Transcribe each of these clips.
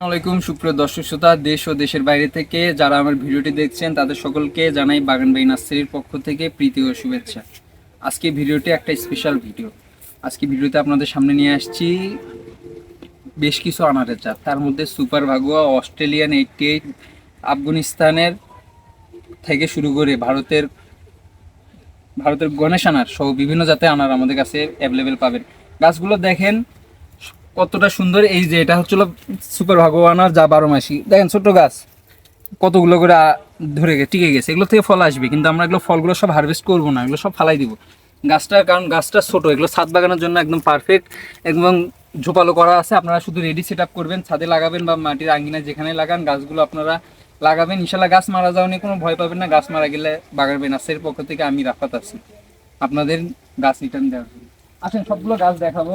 আসসালামাইকুম সুপ্রিয় দর্শক শ্রোতা, দেশ ও দেশের বাইরে থেকে যারা আমার ভিডিওটি দেখছেন, তাদের সকলকে জানাই বাগান বাই নার্সারির পক্ষ থেকে প্রীতি ও শুভেচ্ছা। আজকে ভিডিওটি একটা স্পেশাল ভিডিও। আজকে ভিডিওতে আপনাদের সামনে নিয়ে আসছি বেশ কিছু আনারের জাত। তার মধ্যে super Bhagwa Australian eighty eight আফগানিস্তানের থেকে শুরু করে ভারতের ভারতের গণেশ আনার সহ বিভিন্ন জাতের আনার আমাদের কাছে অ্যাভেলেবেল পাবেন। গাছগুলো দেখেন কতটা সুন্দর। এই যে এটা হচ্ছিল সুপার ভাগবানার যা বারো মাসি। দেখেন ছোট গাছ, কতগুলো করে ধরে গেছে টিকে গেছে। এগুলো থেকে ফল আসবে, কিন্তু আমরা এগুলো ফলগুলো সব হারভেস্ট করব না, এগুলো সব ফালাই দিব। গাছটা কারণ গাছটা ছোট, এগুলো ছাদ বাগানোর জন্য একদম পারফেক্ট একদম ঝোপালো করা আছে, আপনারা শুধু রেডি সেট আপ করবেন, ছাদে লাগাবেন বা মাটির আঙ্গিনায় যেখানে লাগান, গাছগুলো আপনারা লাগাবেন। ইনশাল্লাহ গাছ মারা যাওয়া নিয়ে কোনো ভয় পাবেন না, গাছ মারা গেলে বাগান বেনাসের পক্ষ থেকে আমি রাফাত আছি। আপনাদের গাছ রিটার্ন দেওয়ার জন্য। আসেন, সবগুলো গাছ দেখাবো।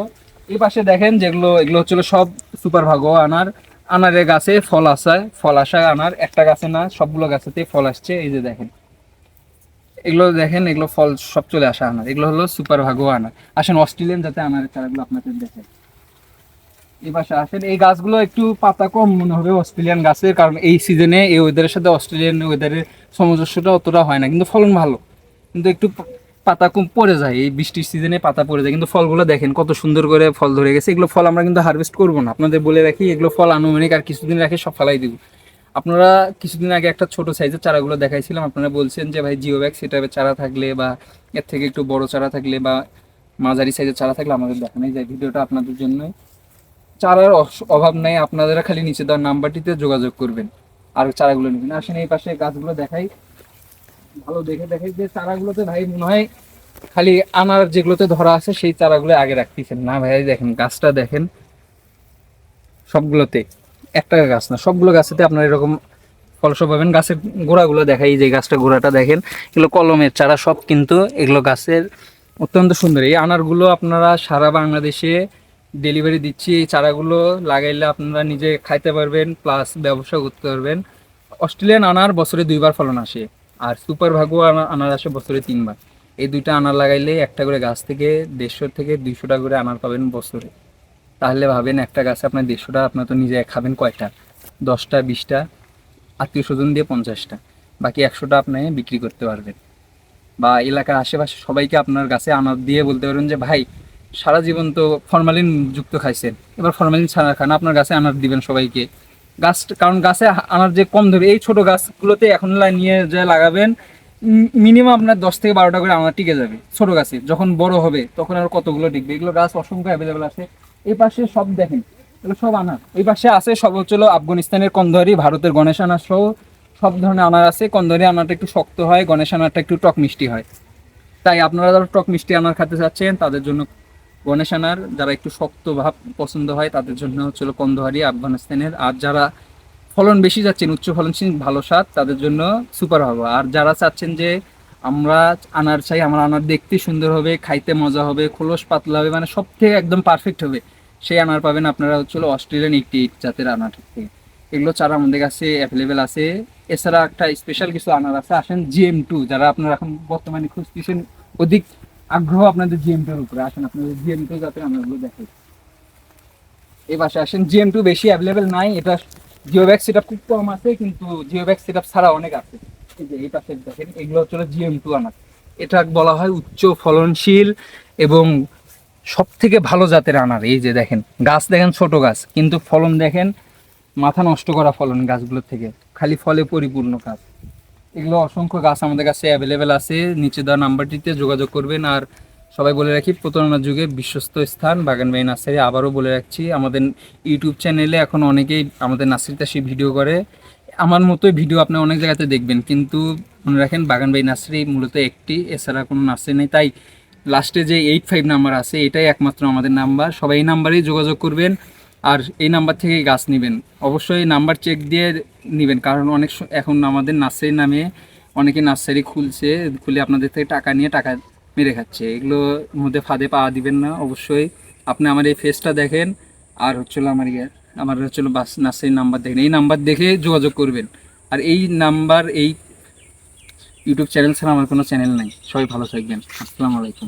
এই পাশে দেখেন যেগুলো, এগুলো হচ্ছিল সব সুপার ভাগো আনার। আনারের গাছে ফল আসা ফল আসা আনার। একটা গাছে না, সবগুলো গাছেতে ফল আসছে, এই যে দেখেন। এগুলো দেখেন, এগুলো ফল সব চলে আসা আনার। এগুলো হলো সুপার ভাগো আনার। আসেন অস্ট্রেলিয়ান যাতে আনারের চারাগুলো আপনাদের দেখেন। এই পাশে আসেন, এই গাছগুলো একটু পাতা কম মনে হবে অস্ট্রেলিয়ান গাছের, কারণ এই সিজনে এই ওয়েদারের সাথে অস্ট্রেলিয়ান ওয়েদারের সামঞ্জস্যটা অতটা হয় না। কিন্তু ফলন ভালো। কিন্তু একটু পাতা কম পড়ে যায়, এই বৃষ্টির সিজনে পাতা পড়ে যায়। কিন্তু ফলগুলো দেখেন, কত সুন্দর করে ফল ধরে গেছে। এগুলো ফল আমরা কিন্তু হারভেস্ট করব না। আপনাদের বলে রাখি, এগুলো ফল আনুমানিক আর কিছুদিন রাখে সব ফেলাই দিব। আপনারা কিছুদিন আগে একটা ছোট সাইজের চারাগুলো দেখাইছিলাম, আপনারা বলছেন যে, ভাই জিও ব্যাগ সেটা চারা থাকলে বা এর থেকে একটু বড় চারা থাকলে বা মাঝারি সাইজের চারা থাকলে আমাদের দেখানোই যায় ভিডিওটা আপনাদের জন্য। চারার অভাব নাই, আপনারা খালি নিচে দেওয়ার নাম্বারটিতে যোগাযোগ করবেন আর চারাগুলো নেবেন। আসেন এই পাশে গাছগুলো দেখাই। ভালো দেখে দেখাই যে চারাগুলোতে ভাই মনে হয় খালি আনার যেগুলোতে ধরা আছে, সেই চারাগুলো আগে রাখতেছেন। না ভাই দেখেন, গাছটা দেখেন। সবগুলোতে, একটা গাছ না, সবগুলো গাছেতে আপনার এরকম ফলসব পাবেন। গাছের গোড়াগুলো দেখাই যে গাছটা গোড়াটা দেখেন, এগুলো কলমের চারা, সব কিন্তু এগুলো গাছের অত্যন্ত সুন্দর। এই আনারগুলো আপনারা সারা বাংলাদেশে ডেলিভারি দিচ্ছি। এই চারাগুলো লাগাইলে আপনারা নিজে খাইতে পারবেন, প্লাস ব্যবসা করতে পারবেন। অস্ট্রেলিয়ান আনার বছরে দুইবার ফলন আসে। আর সুপার ভাগো আনা- আনার আসে বছরে তিনবার। এই দুইটা আনার লাগাইলে একটা করে গাছ থেকে দেড়শো থেকে দুইশো টাকা করে আনার পাবেন বছরে। তাহলে ভাবেন একটা গাছে আপনার দেড়শোটা, আপনার তো নিজে খাবেন কয়টা? দশটা, বিশটা, আত্মীয় স্বজন দিয়ে পঞ্চাশটা। বাকি একশোটা আপনি বিক্রি করতে পারবেন। বা এলাকার আশেপাশে সবাইকে আপনার গাছে আনার দিয়ে বলতে পারবেন যে, ভাই, সারা জীবন তো ফরমালিন যুক্ত খাইছেন। এবার ফরমালিন ছাড়া খান, আপনার গাছে আনার দিবেন সবাইকে। গাছ, কারণ গাছে আনার যে কম ধরে এই ছোট গাছগুলোতে এখন নিয়ে যা লাগাবেন মিনিমাম আপনার দশ থেকে বারোটা করে আনার টিকে যাবে, ছোট গাছে। যখন বড় হবে, তখন আর কতগুলো টিকবে? এগুলো গাছ অসংখ্য অ্যাভেলেবেল আছে। এই পাশে সব দেখেন, এগুলো সব আনার। এই পাশে আছে সব হচ্ছিল আফগানিস্তানের কন্দহারি, ভারতের গণেশ আনার সহ সব ধরনের আনার আছে। কন্দহারি আনারটা একটু শক্ত হয়, গণেশ আনারটা একটু টক মিষ্টি হয়। তাই আপনারা যারা টক মিষ্টি আনার খেতে চাচ্ছেন, তাদের জন্য গণেশ আনার যারা একটু শক্ত ভাব পছন্দ হয়, তাদের জন্য হচ্ছিল কন্দহারি আফগানিস্তানের। আর যারা ফলন বেশি যাচ্ছেন, উচ্চ ফলনশীল, ভালো স্বাদ, তাদের জন্য সুপার হবে আর যারা চাচ্ছেন যে আমরা আনার চাই, আমার আনার দেখতে সুন্দর হবে, খাইতে মজা হবে, খোলস পাতলা হবে মানে সব থেকে একদম পারফেক্ট হবে, সেই আনার পাবেন আপনারা হচ্ছিল অস্ট্রেলিয়ান একটি জাতের আনার। থেকে এগুলো চারা আমাদের কাছে অ্যাভেলেবেল আছে। এছাড়া একটা স্পেশাল কিছু আনার আছে, আসেন জিএম টু যারা আপনারা এখন বর্তমানে খুঁজতেছেন, অধিক আগ্রহ আপনাদের জিএম টুর উপরে। আসেন, আপনাদের জিএম টু জাতের আনারগুলো দেখেন এই পাশে আসেন জিএম টু বেশি অ্যাভেলেবেল নাই। এটা জিও ব্যাগ সেটআপ খুব কম আছে, কিন্তু জিও ব্যাগ সেটআপ ছাড়া অনেক আছে। এই যে এই পাশে দেখেন, এগুলো হচ্ছে জিএম টু আনার। এটা বলা হয় উচ্চ ফলনশীল এবং সব থেকে ভালো জাতের আনার। এই যে দেখেন, গাছ দেখেন, ছোট গাছ, কিন্তু ফলন দেখেন, মাথা নষ্ট করা ফলন গাছগুলোর থেকে। খালি ফলে পরিপূর্ণ গাছ। এগুলো অসংখ্য গাছ আমাদের কাছে অ্যাভেলেবেল আছে। নিচে দেওয়া নাম্বারটিতে যোগাযোগ করবেন আর সবাই বলে রাখি প্রতারণার যুগে বিশ্বস্ত স্থান, বাগান বাই নার্সারি আবারও বলে রাখছি, আমাদের ইউটিউব চ্যানেলে এখন অনেকেই আমাদের নার্সারিতে আসি ভিডিও করে। আমার মতোই ভিডিও আপনি অনেক জায়গাতে দেখবেন, কিন্তু মনে রাখেন বাগান বাই নার্সারি মূলত একটি, এছাড়া কোনো নার্সারি নেই। তাই লাস্টে যে এইট ফাইভ নাম্বার আছে, এটাই একমাত্র আমাদের নাম্বার সবাই এই নাম্বারেই যোগাযোগ করবেন। আর এই নাম্বার থেকে গাছ নেবেন। অবশ্যই নাম্বার চেক দিয়ে নেবেন, কারণ অনেক এখন আমাদের নার্সারি নামে অনেকে নার্সারি খুলছে, খুলে আপনাদের থেকে টাকা নিয়ে টাকা মেরে খাচ্ছে। এগুলোর মধ্যে ফাঁদে পা দিবেন না, অবশ্যই। আপনি আমার এই ফেসটা দেখেন, আর হচ্ছিল আমার ইয়ে আমার হচ্ছিল বাস, নার্সারির নাম্বার দেখেন। এই নাম্বার দেখে যোগাযোগ করবেন। আর এই নাম্বার, এই ইউটিউব চ্যানেল ছাড়া আমার কোনো চ্যানেল নাই। সবাই ভালো থাকবেন। আসসালামু আলাইকুম।